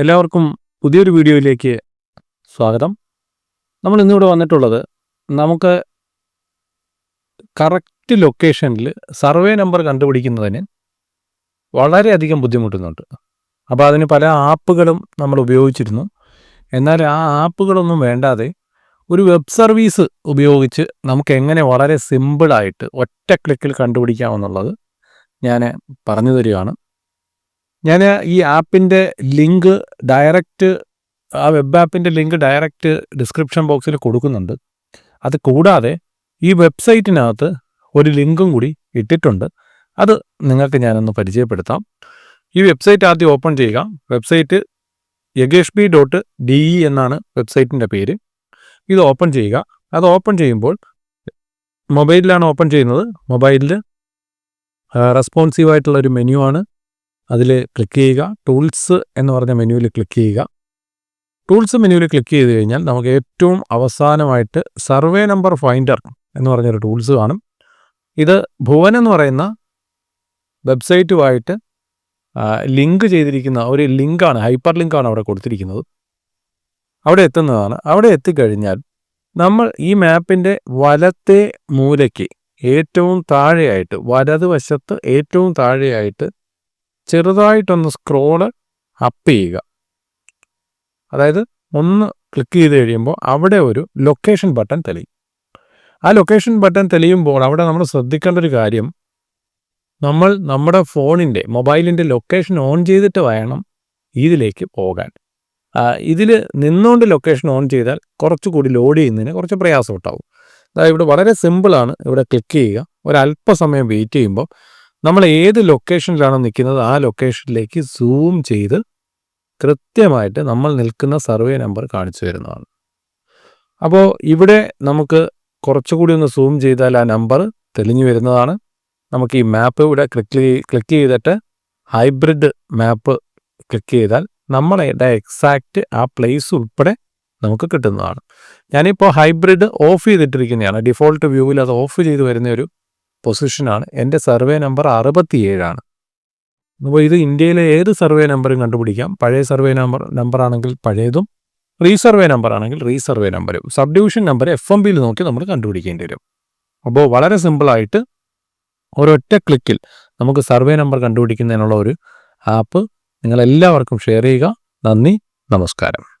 എല്ലാവർക്കും പുതിയൊരു വീഡിയോയിലേക്ക് സ്വാഗതം. നമ്മൾ ഇന്നിവിടെ വന്നിട്ടുള്ളത് നമുക്ക് കറക്റ്റ് ലൊക്കേഷനിൽ സർവേ നമ്പർ കണ്ടുപിടിക്കുന്നതിന് വളരെയധികം ബുദ്ധിമുട്ടുന്നുണ്ട്. അപ്പോൾ അതിന് പല ആപ്പുകളും നമ്മൾ ഉപയോഗിച്ചിരുന്നു. എന്നാൽ ആ ആപ്പുകളൊന്നും വേണ്ടാതെ ഒരു വെബ് സർവീസ് ഉപയോഗിച്ച് നമുക്ക് എങ്ങനെ വളരെ സിമ്പിളായിട്ട് ഒറ്റ ക്ലിക്കിൽ കണ്ടുപിടിക്കാമെന്നുള്ളത് ഞാൻ പറഞ്ഞു തരികയാണ്. ഞാൻ ഈ ആപ്പിന്റെ ലിങ്ക് ഡയറക്റ്റ് ആ വെബ് ആപ്പിന്റെ ലിങ്ക് ഡയറക്റ്റ് ഡിസ്ക്രിപ്ഷൻ ബോക്സിൽ കൊടുക്കുന്നുണ്ട്. അത് കൂടാതെ ഈ വെബ്സൈറ്റിനകത്ത് ഒരു ലിങ്കും കൂടി ഇട്ടിട്ടുണ്ട്. അത് നിങ്ങൾക്ക് ഞാനൊന്ന് പരിചയപ്പെടുത്താം. ഈ വെബ്സൈറ്റ് ആദ്യം ഓപ്പൺ ചെയ്യുക. Website യഗേഷ് B dot D E എന്നാണ് വെബ്സൈറ്റിന്റെ പേര്. ഇത് ഓപ്പൺ ചെയ്യുക. അത് ഓപ്പൺ ചെയ്യുമ്പോൾ മൊബൈലിലാണ് ഓപ്പൺ ചെയ്യുന്നത്. മൊബൈലിൽ റെസ്പോൺസീവ് ആയിട്ടുള്ള ഒരു മെനു ആണ് അതിൽ ക്ലിക്ക് ചെയ്യുക. ടൂൾസ് എന്ന് പറഞ്ഞ മെനുവിൽ ക്ലിക്ക് ചെയ്യുക. ടൂൾസ് മെനുവിൽ ക്ലിക്ക് ചെയ്ത് കഴിഞ്ഞാൽ നമുക്ക് ഏറ്റവും അവസാനമായിട്ട് സർവേ നമ്പർ ഫൈൻഡർ എന്ന് പറഞ്ഞൊരു ടൂൾസ് കാണും. ഇത് ഭുവൻ എന്ന് പറയുന്ന വെബ്സൈറ്റുമായിട്ട് ലിങ്ക് ചെയ്തിരിക്കുന്ന ഒരു ലിങ്കാണ് ഹൈപ്പർ ലിങ്കാണ് അവിടെ കൊടുത്തിരിക്കുന്നത്. അവിടെ എത്തുന്നതാണ്. അവിടെ എത്തിക്കഴിഞ്ഞാൽ നമ്മൾ ഈ മാപ്പിന്റെ വലത്തെ മൂലയ്ക്ക് ഏറ്റവും താഴെയായിട്ട് വലതുവശത്ത് ഏറ്റവും താഴെയായിട്ട് ചെറുതായിട്ടൊന്ന് സ്ക്രോൾ അപ്പ് ചെയ്യുക. അതായത് ഒന്ന് ക്ലിക്ക് ചെയ്ത് കഴിയുമ്പോൾ അവിടെ ഒരു ലൊക്കേഷൻ ബട്ടൺ തെളിയും. ആ ലൊക്കേഷൻ ബട്ടൺ തെളിയുമ്പോൾ അവിടെ നമ്മൾ ശ്രദ്ധിക്കേണ്ട ഒരു കാര്യം നമ്മൾ നമ്മുടെ ഫോണിന്റെ മൊബൈലിന്റെ ലൊക്കേഷൻ ഓൺ ചെയ്തിട്ട് വേണം ഇതിലേക്ക് പോകാൻ. ഇതിൽ നിന്നുകൊണ്ട് ലൊക്കേഷൻ ഓൺ ചെയ്താൽ കുറച്ചുകൂടി ലോഡ് ചെയ്യുന്നതിന് കുറച്ച് പ്രയാസം ഉണ്ടാവും അതായത് ഇവിടെ വളരെ സിമ്പിളാണ് ഇവിടെ ക്ലിക്ക് ചെയ്യുക. ഒരല്പസമയം വെയിറ്റ് ചെയ്യുമ്പോൾ നമ്മൾ ഏത് ലൊക്കേഷനിലാണോ നിൽക്കുന്നത്? ആ ലൊക്കേഷനിലേക്ക് സൂം ചെയ്ത് കൃത്യമായിട്ട് നമ്മൾ നിൽക്കുന്ന സർവേ നമ്പർ കാണിച്ചു തരുന്നതാണ്. അപ്പോൾ ഇവിടെ നമുക്ക് കുറച്ചുകൂടി ഒന്ന് സൂം ചെയ്താൽ ആ നമ്പർ തെളിഞ്ഞു വരുന്നതാണ്. നമുക്ക് ഈ മാപ്പ് ഇവിടെ ക്ലിക്ക് ക്ലിക്ക് ചെയ്തിട്ട് ഹൈബ്രിഡ് മാപ്പ് ക്ലിക്ക് ചെയ്താൽ നമ്മളുടെ എക്സാക്റ്റ് ആ പ്ലേസ് ഉൾപ്പെടെ നമുക്ക് കിട്ടുന്നതാണ്. ഞാനിപ്പോൾ ഹൈബ്രിഡ് ഓഫ് ചെയ്തിട്ടിരിക്കുന്നതാണ്. ഡിഫോൾട്ട് വ്യൂവിൽ അത് ഓഫ് ചെയ്ത് വരുന്ന ഒരു പൊസിഷനാണ് എന്റെ സർവേ നമ്പർ അറുപത്തിയേഴാണ്. അപ്പോൾ ഇത് ഇന്ത്യയിലെ ഏത് സർവേ നമ്പറും കണ്ടുപിടിക്കാം. പഴയ സർവേ നമ്പർ നമ്പറാണെങ്കിൽ പഴയതും റീസർവേ നമ്പർ ആണെങ്കിൽ റീസർവേ നമ്പറും sub division number F M ബിയിൽ നോക്കി നമ്മൾ കണ്ടുപിടിക്കേണ്ടി വരും. അപ്പോൾ വളരെ സിമ്പിളായിട്ട് ഒരൊറ്റ ക്ലിക്കിൽ നമുക്ക് സർവേ നമ്പർ കണ്ടുപിടിക്കുന്നതിനുള്ള ഒരു ആപ്പ് നിങ്ങളെല്ലാവർക്കും ഷെയർ ചെയ്യുക. നന്ദി നമസ്കാരം.